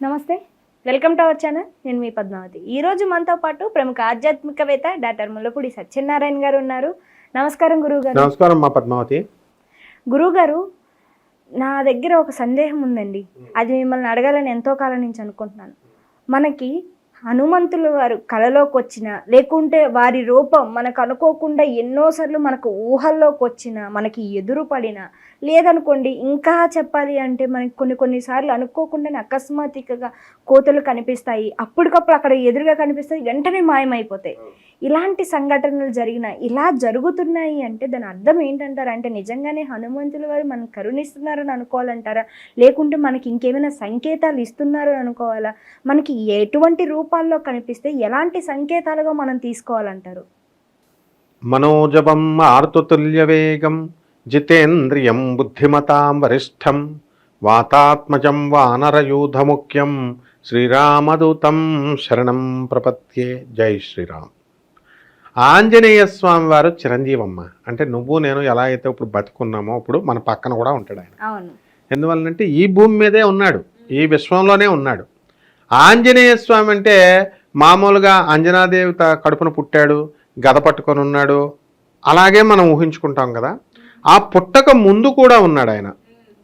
నమస్తే. Welcome to our channel. నేను మీ పద్మావతి. ఈ రోజు మనతో పాటు ప్రముఖ ఆధ్యాత్మికవేత్త డాక్టర్ ముల్లపూడి సత్యనారాయణ గారు ఉన్నారు. నమస్కారం గురువు గారు నమస్కారం మా పద్మావతి. గురువు గారు నా దగ్గర ఒక సందేహం ఉందండి. అది మిమ్మల్ని అడగాలని ఎంతో కాలం నుంచి అనుకుంటున్నాను. మనకి హనుమంతులు వారు కళలోకి వచ్చిన లేకుంటే వారి రూపం మనకు అనుకోకుండా ఎన్నోసార్లు మనకు ఊహల్లోకి వచ్చిన మనకి ఎదురు పడిన లేదనుకోండి ఇంకా చెప్పాలి అంటే మనకి కొన్ని కొన్నిసార్లు అనుకోకుండానే అకస్మాత్తుగా కోతలు కనిపిస్తాయి. అప్పటికప్పుడు అక్కడ ఎదురుగా కనిపిస్తాయి వెంటనే మాయమైపోతాయి. ఇలాంటి సంఘటనలు జరిగిన ఇలా జరుగుతున్నాయి అంటే దాని అర్థం ఏంటంటారా? అంటే నిజంగానే హనుమంతుల వారు మనం కరుణిస్తున్నారని అనుకోవాలంటారా? లేకుంటే మనకి ఇంకేమైనా సంకేతాలు ఇస్తున్నారు అని అనుకోవాలా? మనకి ఎటువంటి రూపాల్లో కనిపిస్తే ఎలాంటి సంకేతాలుగా మనం తీసుకోవాలంటారు? మనోజవం ఆర్తుతుల్య వేగం జితేంద్రియం బుద్ధిమతాం వరిష్టం వాతాత్మజం వానరయూధముఖ్యం శ్రీరామదూతం శరణం ప్రపత్యే జై శ్రీరామ్ ఆంజనేయ స్వామి వారు చిరంజీవమ్మ. అంటే నువ్వు నేను ఎలా అయితే ఇప్పుడు బతుకున్నామో ఇప్పుడు మన పక్కన కూడా ఉంటాడు ఆయన. ఎందువల్లంటే ఈ భూమి మీదే ఉన్నాడు. ఈ విశ్వంలోనే ఉన్నాడు. ఆంజనేయ స్వామి అంటే మామూలుగా అంజనాదేవి త- కడుపున పుట్టాడు గద పట్టుకొని ఉన్నాడు. అలాగే మనం ఊహించుకుంటాం కదా. ఆ పుట్టక ముందు కూడా ఉన్నాడు ఆయన.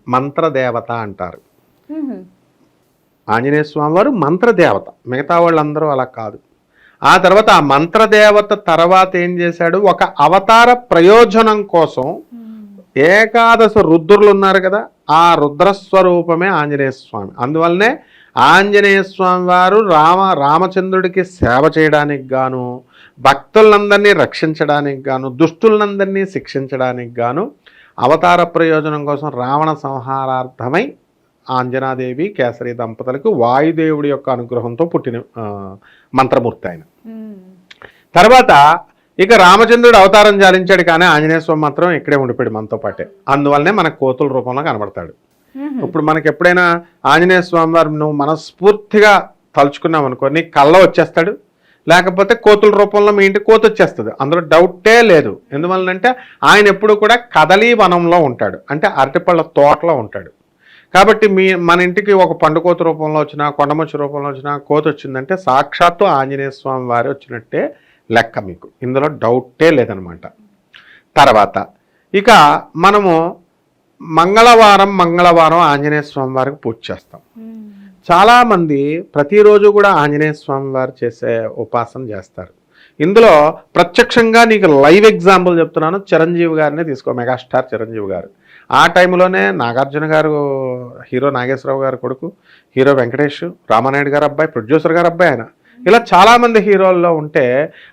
మంత్రదేవత అంటారు. ఆంజనేయ స్వామి వారు మంత్రదేవత. మిగతా వాళ్ళందరూ అలా కాదు. ఆ తర్వాత ఆ మంత్రదేవత తర్వాత ఏం చేశాడు? ఒక అవతార ప్రయోజనం కోసం ఏకాదశ రుద్రులు ఉన్నారు కదా ఆ రుద్రస్వరూపమే ఆంజనేయ స్వామి. అందువల్లనే ఆంజనేయ స్వామి వారు రామ రామచంద్రుడికి సేవ చేయడానికి గాను భక్తులందరినీ రక్షించడానికి గాను దుష్టులందరినీ శిక్షించడానికి గాను అవతార ప్రయోజనం కోసం రావణ సంహారార్థమై ఆంజనాదేవి కేసరి దంపతులకు వాయుదేవుడి యొక్క అనుగ్రహంతో పుట్టిన మంత్రమూర్తి ఆయన. తర్వాత ఇక రామచంద్రుడు అవతారం చాలించాడు కానీ ఆంజనేయ స్వామి మాత్రం ఇక్కడే ఉండిపోయాడు మనతో పాటే అందువల్లనే మనకు కోతుల రూపంలో కనబడతాడు. ఇప్పుడు మనకి ఎప్పుడైనా ఆంజనేయ స్వామి వారు నువ్వు మనస్ఫూర్తిగా తలుచుకున్నావు అనుకో నీ కళ్ళ వచ్చేస్తాడు లేకపోతే కోతుల రూపంలో మీ ఇంటికి కోత వచ్చేస్తుంది. అందులో డౌటే లేదు. ఎందువలనంటే ఆయన ఎప్పుడు కూడా కదలీ వనంలో ఉంటాడు. అంటే అరటిపళ్ళ తోటలో ఉంటాడు. కాబట్టి మీ మన ఇంటికి ఒక పండుకోత రూపంలో వచ్చినా కొండమచ్చి రూపంలో వచ్చినా కోత వచ్చిందంటే సాక్షాత్తు ఆంజనేయ స్వామి వారు వచ్చినట్టే లెక్క మీకు. ఇందులో డౌటే లేదనమాట. తర్వాత ఇక మనము మంగళవారం మంగళవారం ఆంజనేయ స్వామి వారికి పూజ చేస్తాం. చాలామంది ప్రతిరోజు కూడా ఆంజనేయ స్వామి వారు చేసే ఉపాసన చేస్తారు. ఇందులో ప్రత్యక్షంగా నీకు లైవ్ ఎగ్జాంపుల్ చెప్తున్నాను. చిరంజీవి గారినే తీసుకో మెగాస్టార్ చిరంజీవి గారు. ఆ టైంలోనే నాగార్జున గారు హీరో నాగేశ్వరరావు గారు కొడుకు హీరో వెంకటేష్ రామానాయుడు గారు అబ్బాయి ప్రొడ్యూసర్ గారు అబ్బాయి ఆయన. ఇలా చాలామంది హీరోల్లో ఉంటే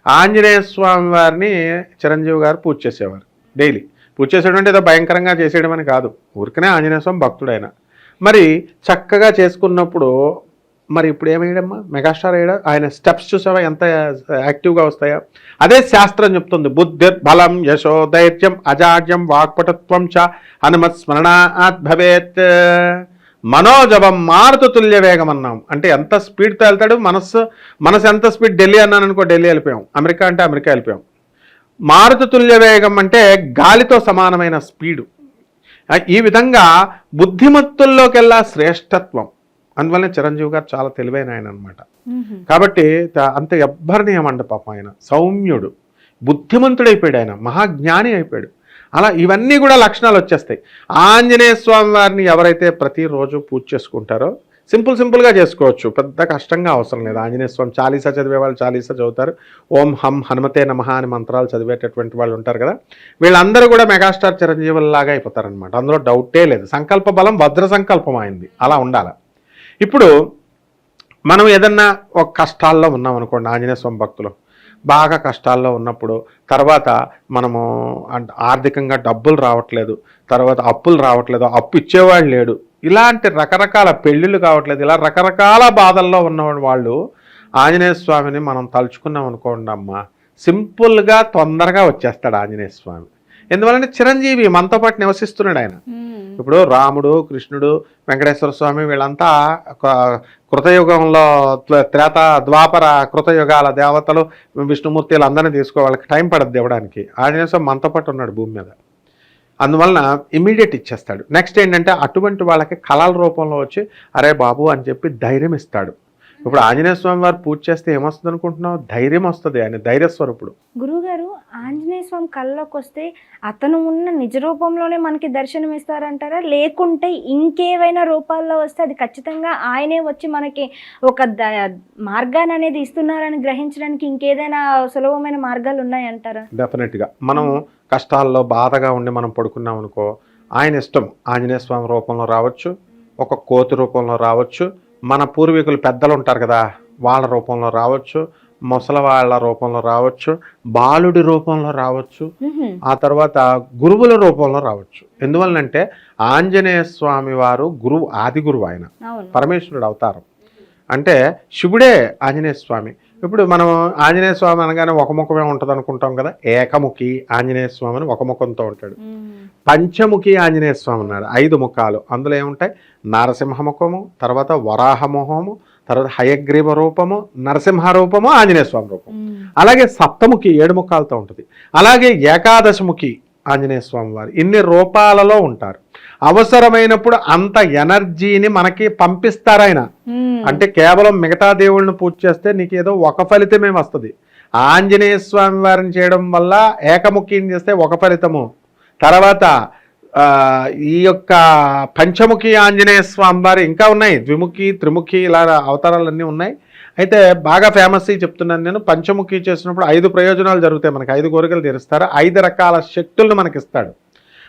ఆంజనేయ స్వామి వారిని చిరంజీవి గారు పూజ చేసేవారు. డైలీ. పూజ చేసేటువంటి ఏదో భయంకరంగా చేసేయడం అని కాదు. ఊరికనే ఆంజనేయ స్వామి భక్తుడు ఆయన. మరి చక్కగా చేసుకున్నప్పుడు మరి ఇప్పుడు ఏమయ్యాడమ్మా? మెగాస్టార్ అయ్యాడా? ఆయన స్టెప్స్ చూసావా? ఎంత యాక్టివ్గా వస్తాయా? అదే శాస్త్రం చెప్తుంది. బుద్ధి బలం యశో ధైర్యం అజాడ్యం వాక్పటత్వం చ హనుమత్ స్మరణాత్ భవేత్. మనోజవం మారుతు తుల్య వేగం అన్నాం. అంటే ఎంత స్పీడ్తో వెళ్తాడు? మనస్సు మనసు ఎంత స్పీడ్? ఢిల్లీ అన్నాను అనుకో ఢిల్లీ వెళ్ళిపోయాం. అమెరికా అంటే అమెరికా వెళ్ళిపోయాం. మారుతు తుల్య వేగం అంటే గాలితో సమానమైన స్పీడు. ఈ విధంగా బుద్ధిమత్తుల్లోకెల్లా శ్రేష్టత్వం. అందువల్లనే చిరంజీవి గారు చాలా తెలివైన ఆయన అనమాట. కాబట్టి అంత ఎవ్వరిని ఏమంట పాపం ఆయన. సౌమ్యుడు. బుద్ధిమంతుడైపోయాడు ఆయన. మహాజ్ఞాని అయిపోయాడు. అలా ఇవన్నీ కూడా లక్షణాలు వచ్చేస్తాయి. ఆంజనేయ స్వామి వారిని ఎవరైతే ప్రతిరోజు పూజ చేసుకుంటారో సింపుల్ సింపుల్గా చేసుకోవచ్చు. పెద్ద కష్టంగా అవసరం లేదు. ఆంజనేయ స్వామి చాలీసా చదివే వాళ్ళు చాలీసా చదువుతారు. ఓం హం హనుమతే నమః అని మంత్రాలు చదివేటటువంటి వాళ్ళు ఉంటారు కదా. వీళ్ళందరూ కూడా మెగాస్టార్ చిరంజీవుల్లాగా అయిపోతారనమాట అందులో డౌటే లేదు. సంకల్ప బలం భద్ర సంకల్పం అయింది. అలా ఉండాలి. ఇప్పుడు మనం ఏదన్నా ఒక కష్టాల్లో ఉన్నాం అనుకోండి ఆంజనేయ స్వామి భక్తులు. బాగా కష్టాల్లో ఉన్నప్పుడు తర్వాత మనము ఆర్థికంగా డబ్బులు రావట్లేదు తర్వాత అప్పులు రావట్లేదు అప్పు ఇచ్చేవాడు లేడు. ఇలాంటి రకరకాల పెళ్ళిళ్ళు కావట్లేదు. ఇలా రకరకాల బాధల్లో ఉన్న వాళ్ళు ఆంజనేయ స్వామిని మనం తలుచుకున్నాం అనుకోండి అమ్మ సింపుల్గా తొందరగా వచ్చేస్తాడు ఆంజనేయ స్వామి. ఎందువలంటే చిరంజీవి మనతో పాటు నివసిస్తున్నాడు ఆయన. ఇప్పుడు రాముడు కృష్ణుడు వెంకటేశ్వర స్వామి వీళ్ళంతా ఒక కృతయుగంలో త్వ- త్రేత ద్వాపర కృతయుగాల దేవతలు విష్ణుమూర్తి వీళ్ళందరినీ తీసుకో వాళ్ళకి టైం పడద్దు ఇవ్వడానికి. ఆంజనేయ స్వామి మనతో పాటు ఉన్నాడు భూమి మీద. అందువలన ఇమీడియట్ ఇచ్చేస్తాడు. నెక్స్ట్ ఏంటంటే అటువంటి వాళ్ళకి కళల రూపంలో వచ్చి అరే బాబు అని చెప్పి ధైర్యం ఇస్తాడు. ఇప్పుడు ఆంజనేయ స్వామి వారు పూజ చేస్తే ఏమొస్తుంది అనుకుంటున్నావు ధైర్యం వస్తుంది ఆయన ధైర్యస్వరూపుడు. గురువుగారు ఆంజనేయ స్వామి కళ్ళలోకి వస్తే అతను ఉన్న నిజ రూపంలోనే మనకి దర్శనం ఇస్తారంటారా లేకుంటే ఇంకేవైనా రూపాల్లో వస్తే అది ఖచ్చితంగా ఆయనే వచ్చి మనకి ఒక ద మార్గాన్ని అనేది ఇస్తున్నారని గ్రహించడానికి ఇంకేదైనా సులభమైన మార్గాలు ఉన్నాయంటారా? డెఫినెట్గా. మనం కష్టాల్లో బాధగా ఉండి మనం పడుకున్నాం అనుకో ఆయన ఇష్టం ఆంజనేయ స్వామి రూపంలో రావచ్చు ఒక కోతి రూపంలో రావచ్చు మన పూర్వీకులు పెద్దలు ఉంటారు కదా వాళ్ళ రూపంలో రావచ్చు ముసలి వాళ్ళ రూపంలో రావచ్చు బాలుడి రూపంలో రావచ్చు. ఆ తర్వాత గురువుల రూపంలో రావచ్చు. ఎందువల్లంటే ఆంజనేయ స్వామి వారు గురువు ఆది గురువు ఆయన. పరమేశ్వరుడు అవతారం. అంటే శివుడే ఆంజనేయ స్వామి. ఇప్పుడు మనం ఆంజనేయ స్వామి అనగానే ఒక ముఖమే ఉంటుంది అనుకుంటాం కదా? ఏకముఖి ఆంజనేయ స్వామి అని ఒక ముఖంతో ఉంటాడు. పంచముఖి ఆంజనేయ స్వామి ఉన్నాడు ఐదు ముఖాలు. అందులో ఏముంటాయి? నరసింహ ముఖము తర్వాత వరాహ ముఖము తర్వాత హయగ్రీవ రూపము నరసింహ రూపము ఆంజనేయ స్వామి రూపం. అలాగే సప్తముఖి ఏడు ముఖాలతో ఉంటుంది. అలాగే ఏకాదశముఖి ఆంజనేయ స్వామి వారు. ఇన్ని రూపాలలో ఉంటారు. అవసరమైనప్పుడు అంత ఎనర్జీని మనకి పంపిస్తారు ఆయన. మ్మ్. అంటే కేవలం మిగతా దేవుళ్ళని పూజ చేస్తే నీకు ఏదో ఒక ఫలితమే వస్తుంది. ఆంజనేయ స్వామి వారిని చేయడం వల్ల ఏకముఖిని చేస్తే ఒక ఫలితము. తర్వాత ఈ యొక్క పంచముఖి ఆంజనేయ స్వామి వారు ఇంకా ఉన్నాయి. ద్విముఖి త్రిముఖి ఇలా అవతారాలన్నీ ఉన్నాయి. అయితే బాగా ఫేమస్ చెప్తున్నాను నేను. పంచముఖి చేసినప్పుడు ఐదు ప్రయోజనాలు జరుగుతాయి మనకి. ఐదు కోరికలు తీరుస్తారు. ఐదు రకాల శక్తులను మనకి ఇస్తాడు.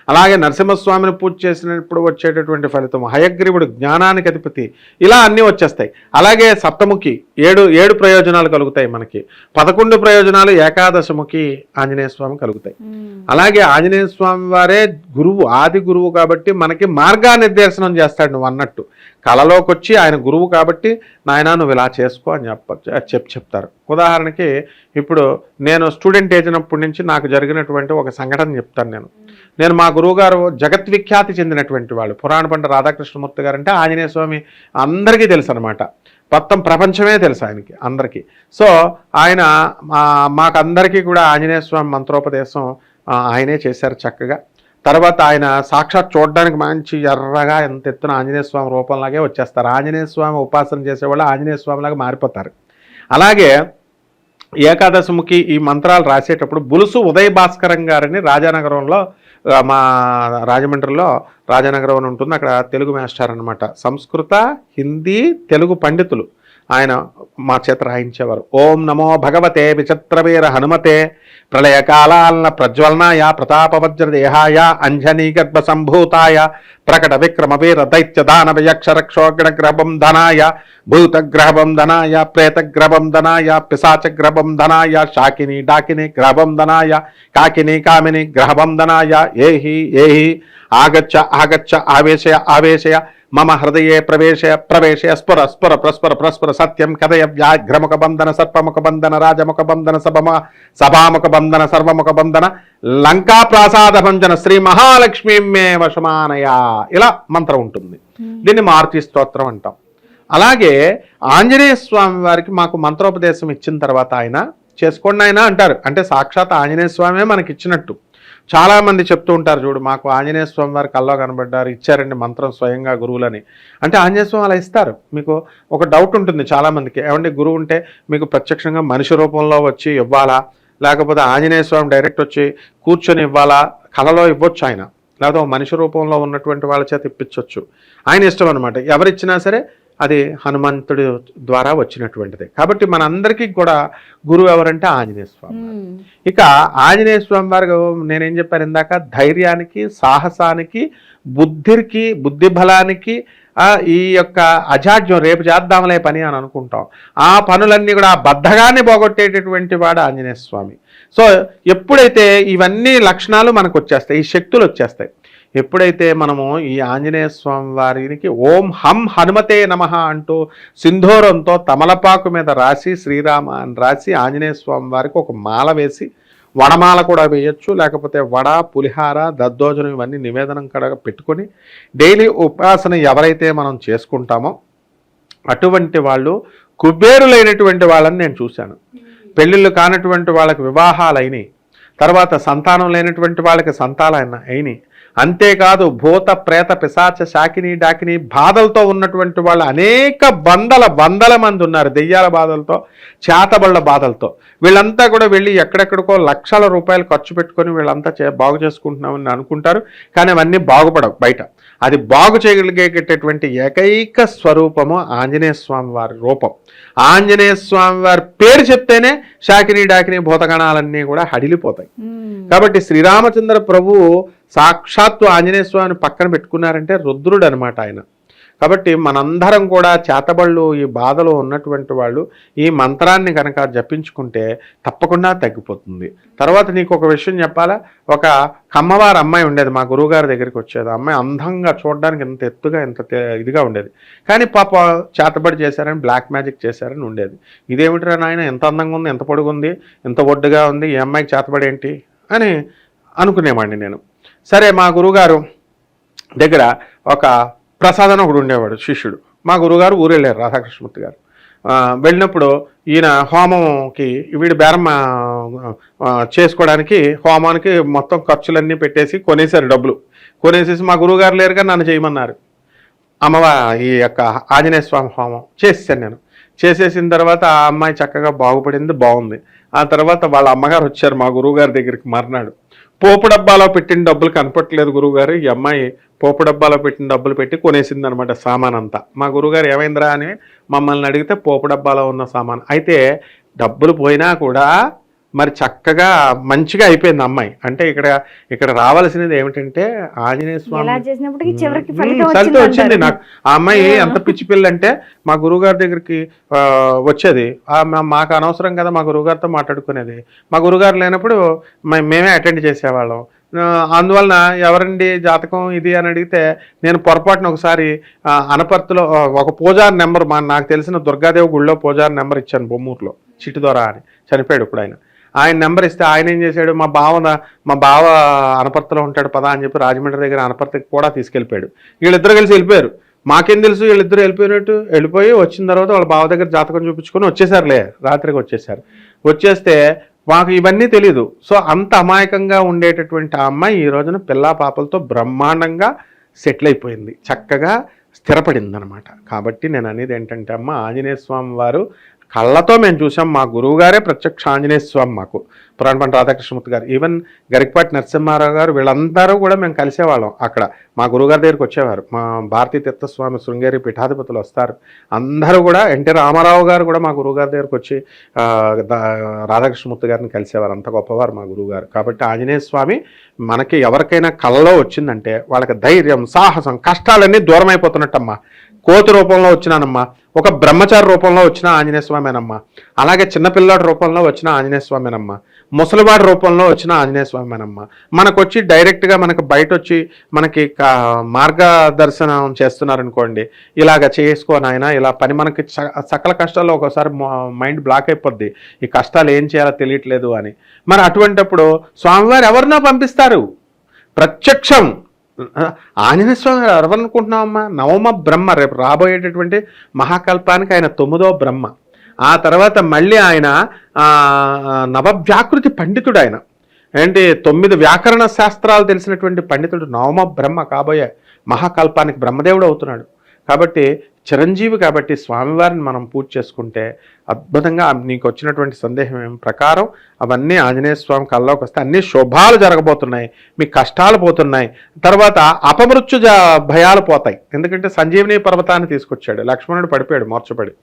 అలాగే నరసింహస్వామిని పూజ చేసినప్పుడు వచ్చేటటువంటి ఫలితం హయగ్రీవుడు జ్ఞానానికి అధిపతి. ఇలా అన్నీ వచ్చేస్తాయి. అలాగే సప్తముఖి ఏడు ఏడు ప్రయోజనాలు కలుగుతాయి మనకి. పదకొండు ప్రయోజనాలు ఏకాదశముఖి ఆంజనేయ స్వామి కలుగుతాయి. అలాగే ఆంజనేయ స్వామి వారే గురువు ఆది గురువు కాబట్టి మనకి మార్గానిర్దేశనం చేస్తాడు నువ్వు అన్నట్టు. కళలోకి వచ్చి ఆయన గురువు కాబట్టి నాయన నువ్వు ఇలా చేసుకో అని చెప్ప చెప్ చెప్తారు. ఉదాహరణకి ఇప్పుడు నేను స్టూడెంట్ ఏజినప్పటి నుంచి నాకు జరిగినటువంటి ఒక సంఘటన చెప్తాను నేను. నేను మా గురువుగారు జగద్విఖ్యాతి చెందినటువంటి వాళ్ళు. పురాణ పంట రాధాకృష్ణమూర్తి గారు అంటే ఆంజనేయ స్వామి అందరికీ తెలుసు అనమాట మొత్తం ప్రపంచమే తెలుసు ఆయనకి అందరికీ. సో ఆయన మా- మాకందరికీ కూడా ఆంజనేయ స్వామి మంత్రోపదేశం ఆయనే చేశారు చక్కగా. తర్వాత ఆయన సాక్షాత్ చూడడానికి మంచి ఎర్రగా ఎంత ఎత్తున ఆంజనేయ స్వామి రూపంలాగే వచ్చేస్తారు. ఆంజనేయ స్వామి ఉపాసన చేసేవాళ్ళు ఆంజనేయ స్వామిలాగా మారిపోతారు. అలాగే ఏకాదశముఖి ఈ మంత్రాలు రాసేటప్పుడు బులుసు ఉదయ్ భాస్కరం గారిని రాజానగరంలో మా రాజమండ్రిలో రాజనగరం అని ఉంటుంది. అక్కడ తెలుగు మాస్టర్ అనమాట సంస్కృత హిందీ తెలుగు పండితులు. ఆయన మా చేత రాయించేవారు. ఓం నమో భగవతే విచిత్రవీర హనుమతే ప్రళయకాలాలన ప్రజ్వలనాయ ప్రతాపవజ్రదేహాయ అంజనీ గర్భ సంభూతాయ ప్రకట విక్రమ వీర దైత్య దానవ యక్ష రక్షోగ్ర గ్రహం ధనాయ భూతగ్రహం ధనాయ ప్రేతగ్రహం ధనాయ పిశాచగ్రహం ధనాయ శాకిని డాకిని గ్రహం ధనాయ కాకిని కామిని గ్రహం ధనాయ ఏహి ఏహి ఆగచ్చ ఆగచ్చ ఆవేశయ ఆవేశయ మమ హృదయే ప్రవేశయ ప్రవేశయ స్ఫుర స్ఫుర ప్రస్ఫుర ప్రస్ఫుర సత్యం కదయ వ్యాఘ్రముఖ బంధన సర్పముఖ బంధన రాజముఖ బంధన సభమ సభాముఖ బంధన సర్వముఖ బంధన లంకా ప్రాసాద భంజన శ్రీ మహాలక్ష్మీ మే వశమానయ ఇలా మంత్రం ఉంటుంది. దీన్ని మారుతి స్తోత్రం అంటాం. అలాగే ఆంజనేయ స్వామి వారికి మాకు మంత్రోపదేశం ఇచ్చిన తర్వాత ఆయన చేసుకోండి ఆయన అంటారు. అంటే సాక్షాత్ ఆంజనేయ స్వామే మనకి ఇచ్చినట్టు చాలామంది చెప్తూ ఉంటారు చూడు మాకు ఆంజనేయ స్వామి వారి కల్లో కనబడ్డారు ఇచ్చారండి మంత్రం స్వయంగా గురువులని. అంటే ఆంజనేయ స్వామి అలా ఇస్తారు. మీకు ఒక డౌట్ ఉంటుంది చాలామందికి ఏమంటే గురువు ఉంటే మీకు ప్రత్యక్షంగా మనిషి రూపంలో వచ్చి ఇవ్వాలా? లేకపోతే ఆంజనేయ స్వామి డైరెక్ట్ వచ్చి కూర్చొని ఇవ్వాలా? కళలో ఇవ్వచ్చు ఆయన. లేదా మనిషి రూపంలో ఉన్నటువంటి వాళ్ళ చేత ఇప్పించవచ్చు ఆయన ఇష్టం అనమాట ఎవరిచ్చినా సరే అది హనుమంతుడి ద్వారా వచ్చినటువంటిది. కాబట్టి మనందరికీ కూడా గురువు ఎవరంటే ఆంజనేయ స్వామి. ఇక ఆంజనేయ స్వామి వారు నేనేం చెప్పాను ఇందాక? ధైర్యానికి సాహసానికి బుద్ధికి బుద్ధి బలానికి ఈ యొక్క అజాడ్యం రేపు చేద్దాంలే పని అని అనుకుంటాం. ఆ పనులన్నీ కూడా ఆ బద్ధగాన్ని పోగొట్టేటటువంటి వాడు ఆంజనేయ స్వామి. సో ఎప్పుడైతే ఇవన్నీ లక్షణాలు మనకు వచ్చేస్తాయి ఈ శక్తులు వచ్చేస్తాయి ఎప్పుడైతే మనము ఈ ఆంజనేయ స్వామి వారికి ఓం హం హనుమతే నమ అంటూ సింధూరంతో తమలపాకు మీద రాసి శ్రీరామ అని రాసి ఆంజనేయ స్వామి వారికి ఒక మాల వేసి వడమాల కూడా వేయొచ్చు లేకపోతే వడ పులిహార దద్దోజనం ఇవన్నీ నివేదనం కడ పెట్టుకొని డైలీ ఉపాసన ఎవరైతే మనం చేసుకుంటామో అటువంటి వాళ్ళు కుబేరులైనటువంటి వాళ్ళని నేను చూశాను. పెళ్ళిళ్ళు కానటువంటి వాళ్ళకి వివాహాలు అయినాయి. తర్వాత సంతానం లేనటువంటి వాళ్ళకి సంతానం అయినాయి. అంతేకాదు భూత ప్రేత పిశాచ శాకిని డాకిని బాధలతో ఉన్నటువంటి వాళ్ళు అనేక వందల వందల మంది ఉన్నారు దెయ్యాల బాధలతో చేతబళ్ళ బాధలతో. వీళ్ళంతా కూడా వెళ్ళి ఎక్కడెక్కడికో లక్షల రూపాయలు ఖర్చు పెట్టుకొని వీళ్ళంతా చే బాగు చేసుకుంటున్నామని అనుకుంటారు కానీ అవన్నీ బాగుపడవు బయట. అది బాగు చేయగలిగేటటువంటి ఏకైక స్వరూపము ఆంజనేయ స్వామి వారి రూపం. ఆంజనేయ స్వామి వారి పేరు చెప్తేనే శాకిని డాకిని భూతగణాలన్నీ కూడా హడిలిపోతాయి. కాబట్టి శ్రీరామచంద్ర ప్రభువు సాక్షాత్తు ఆంజనేయ స్వామిని పక్కన పెట్టుకున్నారంటే రుద్రుడు అనమాట ఆయన. కాబట్టి మనందరం కూడా చేతబళ్ళు ఈ బాధలో ఉన్నటువంటి వాళ్ళు ఈ మంత్రాన్ని కనుక జపించుకుంటే తప్పకుండా తగ్గిపోతుంది. తర్వాత నీకు ఒక విషయం చెప్పాలా? ఒక కమ్మవారు అమ్మాయి ఉండేది మా గురువుగారి దగ్గరికి వచ్చేది. అమ్మాయి అందంగా చూడడానికి ఎంత ఎత్తుగా ఎంత తే- ఇదిగా ఉండేది. కానీ పాప చేతబడి చేశారని బ్లాక్ మ్యాజిక్ చేశారని ఉండేది. ఇదేమిటిరా నాయన ఎంత అందంగా ఉంది ఎంత పొడుగుంది ఎంత ఒడ్డుగా ఉంది ఈ అమ్మాయికి చేతబడి ఏంటి అని అనుకునేవాడిని నేను. సరే మా గురువుగారు దగ్గర ఒక ప్రసాదం ఒకడు ఉండేవాడు శిష్యుడు. మా గురుగారు ఊరు వెళ్ళారు రాధాకృష్ణమూర్తి గారు. వెళ్ళినప్పుడు ఈయన హోమంకి వీడి బేరం చేసుకోవడానికి హోమానికి మొత్తం ఖర్చులన్నీ పెట్టేసి కొనేశారు డబ్బులు. కొనేసేసి మా గురువుగారు లేరుగా నన్ను చేయమన్నారు. అమ్మవ ఈ యొక్క ఆంజనేయ స్వామి హోమం చేసేసాను నేను. చేసేసిన తర్వాత ఆ అమ్మాయి చక్కగా బాగుపడింది బాగుంది. ఆ తర్వాత వాళ్ళ అమ్మగారు వచ్చారు మా గురువుగారి దగ్గరికి మర్నాడు. పోపు డబ్బాలో పెట్టిన డబ్బులు కనపట్లేదు గురువుగారు. ఈ అమ్మాయి పోపు డబ్బాలో పెట్టిన డబ్బులు పెట్టి కొనేసింది అనమాట సామాన్ అంతా మా గురువుగారు ఏమైందిరా అని మమ్మల్ని అడిగితే పోపు డబ్బాలో ఉన్న సామాన్. అయితే డబ్బులు పోయినా కూడా మరి చక్కగా మంచిగా అయిపోయింది అమ్మాయి. అంటే ఇక్కడ ఇక్కడ రావాల్సినది ఏమిటంటే ఆంజనేయ స్వామి. ఫలితం వచ్చింది. నాకు. ఆ అమ్మాయి ఎంత పిచ్చి పిల్ల అంటే మా గురువుగారి దగ్గరికి వచ్చేది. మాకు అనవసరం కదా మా గురువుగారితో మాట్లాడుకునేది. మా గురువుగారు లేనప్పుడు మేమే అటెండ్ చేసేవాళ్ళం. అందువలన ఎవరండి జాతకం ఇది అని అడిగితే నేను పొరపాటున ఒకసారి అనపర్తిలో ఒక పూజారి నెంబర్ మా నాకు తెలిసిన దుర్గాదేవి గుళ్ళో పూజారి నెంబర్ ఇచ్చాను బొమ్మూరులో. చిట్టుదొర అని. చనిపోయాడు ఇప్పుడు ఆయన. ఆయన నెంబర్ ఇస్తే ఆయన ఏం చేశాడు? మా బావ మా బావ అనపర్తిలో ఉంటాడు పదా అని చెప్పి రాజమండ్రి దగ్గర అనపర్తికి కూడా తీసుకెళ్ళిపోయాడు. వీళ్ళిద్దరు కలిసి వెళ్ళిపోయారు. మాకేం తెలుసు? వీళ్ళిద్దరు వెళ్ళిపోయినట్టు వెళ్ళిపోయి వచ్చిన తర్వాత వాళ్ళ బావ దగ్గర జాతకం చూపించుకొని వచ్చేసారులే రాత్రికి వచ్చేసారు. వచ్చేస్తే మాకు ఇవన్నీ తెలియదు సో అంత అమాయకంగా ఉండేటటువంటి ఆ అమ్మాయి ఈ రోజున పిల్లా పాపలతో బ్రహ్మాండంగా సెటిల్ అయిపోయింది. చక్కగా స్థిరపడింది అనమాట కాబట్టి నేను అనేది ఏంటంటే అమ్మ ఆంజనేయ స్వామి వారు కళ్ళతో మేము చూసాం. మా గురువు గారే ప్రత్యక్ష ఆంజనేయ స్వామి మాకు పురాణపంట రాధాకృష్ణమూర్తి గారు ఈవెన్ గరికపాటి నరసింహారావు గారు వీళ్ళందరూ కూడా మేము కలిసేవాళ్ళం అక్కడ. మా గురువుగారి దగ్గరికి వచ్చేవారు. మా భారతీ తీర్థస్వామి శృంగేరి పీఠాధిపతులు వస్తారు. అందరూ కూడా ఎన్టీ రామారావు గారు కూడా మా గురువుగారి దగ్గరికి వచ్చి దా- రాధాకృష్ణమూర్తి గారిని కలిసేవారు. అంత గొప్పవారు మా గురువుగారు. కాబట్టి ఆంజనేయ స్వామి మనకి ఎవరికైనా కళ్ళలో వచ్చిందంటే వాళ్ళకి ధైర్యం సాహసం కష్టాలన్నీ దూరం అయిపోతున్నట్టమ్మా కోతి రూపంలో వచ్చినానమ్మా. ఒక బ్రహ్మచారి రూపంలో వచ్చిన ఆంజనేయ స్వామినమ్మా. అలాగే చిన్నపిల్లాడి రూపంలో వచ్చిన ఆంజనేయ స్వామినమ్మా. ముసలివాడి రూపంలో వచ్చిన ఆంజనేయ స్వామినమ్మా. మనకు వచ్చి డైరెక్ట్గా మనకు బయట వచ్చి మనకి కా- మార్గదర్శనం చేస్తున్నారనుకోండి ఇలాగ చేసుకో నాయన ఇలా పని మనకి సకల కష్టాల్లో ఒకసారి మైండ్ బ్లాక్ అయిపోద్ది. ఈ కష్టాలు ఏం చేయాలో తెలియట్లేదు అని. మరి అటువంటప్పుడు స్వామివారు ఎవరినో పంపిస్తారు? ప్రత్యక్షం. ఆంజనేయ స్వామి గారు ఎవరనుకుంటున్నామమ్మా నవమ బ్రహ్మ. రేపు రాబోయేటటువంటి మహాకల్పానికి ఆయన తొమ్మిదో బ్రహ్మ. ఆ తర్వాత మళ్ళీ ఆయన నవవ్యాకృతి పండితుడు ఆయన. ఏంటి తొమ్మిది వ్యాకరణ శాస్త్రాలు తెలిసినటువంటి పండితుడు నవమ బ్రహ్మ కాబోయే మహాకల్పానికి బ్రహ్మదేవుడు అవుతున్నాడు. కాబట్టి చిరంజీవి కాబట్టి స్వామివారిని మనం పూజ చేసుకుంటే అద్భుతంగా నీకు వచ్చినటువంటి సందేహం ఏం ప్రకారం అవన్నీ ఆంజనేయ స్వామి కల్లోకి వస్తే అన్ని శుభాలు జరగబోతున్నాయి మీ కష్టాలు పోతున్నాయి. తర్వాత అపమృత్యు భయాలు పోతాయి. ఎందుకంటే సంజీవని పర్వతాన్ని తీసుకొచ్చాడు లక్ష్మణుడు పడిపోయాడు మోర్చపడి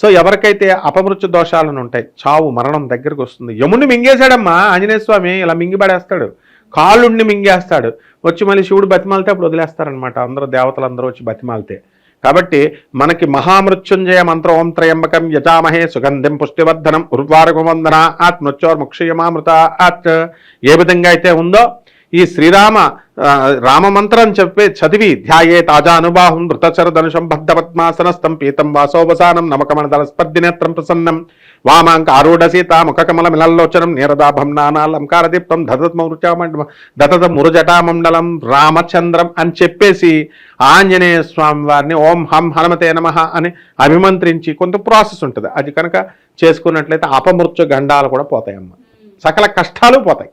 సో ఎవరికైతే అపమృత్యు దోషాలను ఉంటాయి చావు మరణం దగ్గరకు వస్తుంది. యముని మింగేశాడమ్మా ఆంజనేయ స్వామి ఇలా మింగిపడేస్తాడు. కాళ్ళుండి మింగేస్తాడు. వచ్చి మళ్ళీ శివుడు బతిమాలితే అప్పుడు వదిలేస్తారనమాట అందరూ దేవతలు అందరూ వచ్చి బతిమాలితే. కాబట్టి మనకి మహామృత్యుంజయ మంత్ర ఓం త్రయంబకం యజామహే సుగంధిం పుష్టివర్ధనం ఉర్వారకువందన ఆత్ మృత్యోర్ముక్షయమామృత ఆత్. ఏ విధంగా అయితే ఉందో ఈ శ్రీరామ రామమంత్రం రామ మంత్రం చెప్పే చదివి ధ్యాయే తాజా తాజానుబాహుం మృతచరధనుషం బద్ధపద్మాసనస్థం పీతం వాసోవసానం నమకమనదల స్పర్ధినేత్రం ప్రసన్నం. వామాంక ఆరూఢ సీత ముఖకమల మిలల్లోచనం నీరదాభం నానాలంకారదీప్తం దతత దతత మురుజటామండలం రామచంద్రం అని చెప్పేసి ఆంజనేయ స్వామి వారిని ఓం హం హనుమతే నమ అని అభిమంత్రించి కొంత ప్రాసెస్ ఉంటుంది. అది కనుక చేసుకున్నట్లయితే అపమృత్యు గండాలు కూడా పోతాయమ్మ. సకల కష్టాలు పోతాయి.